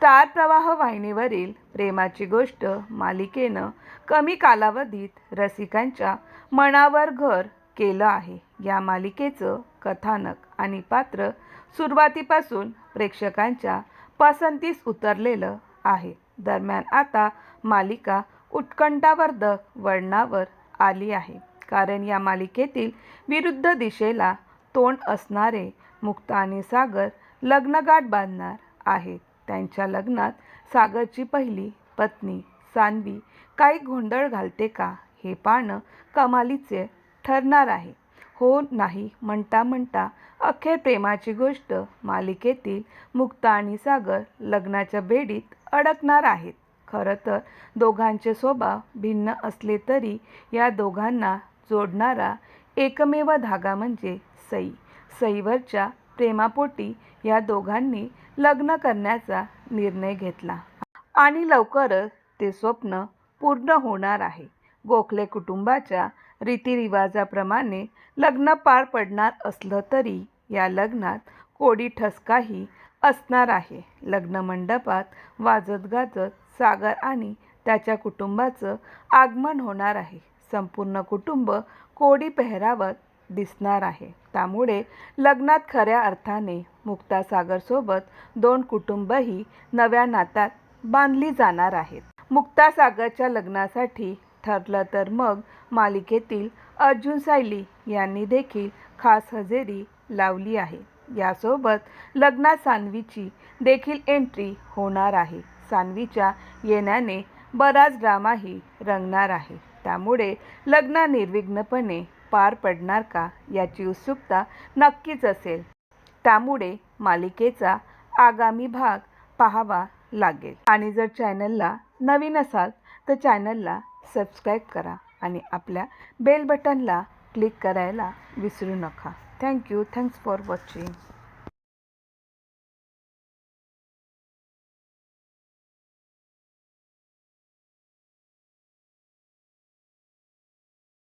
Star प्रवाह वाहिनीवरील प्रेमाची गोष्ट मालिकेनं कमी कालावधीत रसिकांच्या मनावर घर केलं आहे. या मालिकेचं कथानक आणि पात्र सुरुवातीपासून प्रेक्षकांच्या पसंतीस उतरलेलं आहे. दरम्यान आता मालिका उत्कंठावर्धक वळणावर आली आहे. कारण या मालिकेतील विरुद्ध दिशेला तोंड असणारे मुक्ता आणि सागर लग्नगाठ बांधणार आहेत. त्यांच्या लग्नात सागरची पहिली पत्नी सानवी काही गोंधळ घालते का हे पाहणं कमालीचे ठरणार आहे. हो नाही म्हणता म्हणता अखेर प्रेमाची गोष्ट मालिकेतील मुक्ता आणि सागर लग्नाच्या बेडीत अडकणार आहेत. खरं तर दोघांचे स्वभाव भिन्न असले तरी या दोघांना जोडणारा एकमेव धागा म्हणजे सई. सईवरच्या प्रेमापोटी या दोघांनी लग्न करण्याचा निर्णय घेतला. आणि लवकरच ते स्वप्न पूर्ण होणार आहे. गोखले कुटुंबाच्या रीतिरिवाजाप्रमाणे लग्न पार पडणार असलं तरी या लग्नात कोडी ठसकाही असणार आहे. लग्न मंडपात वाजत गाजत सागर आणि त्याच्या कुटुंबाचं आगमन होणार आहे. संपूर्ण कुटुंब कोडी पेहरावत दिसणार आहे. त्यामुळे लग्नात खऱ्या अर्थाने मुक्तासागरसोबत दोन कुटुंबही नव्या नात्यात बांधली जाणार आहेत. मुक्तासागरच्या लग्नासाठी ठरलं तर मग मालिकेतील अर्जुन सायली यांनी देखील खास हजेरी लावली आहे. यासोबत लग्नात सान्वीची देखील एंट्री होणार आहे. सान्वीच्या येण्याने बराच ड्रामाही रंगणार आहे. त्यामुळे लग्न निर्विघ्नपणे पार पडणार का याची उत्सुकता नक्कीच असेल. त्यामुळे मालिकेचा आगामी भाग पाहावा लागेल. आणि जर चॅनलला नवीन असाल तर चॅनलला सबस्क्राईब करा आणि आपल्या बेल बटनला क्लिक करायला विसरू नका. Thank you thanks for watching.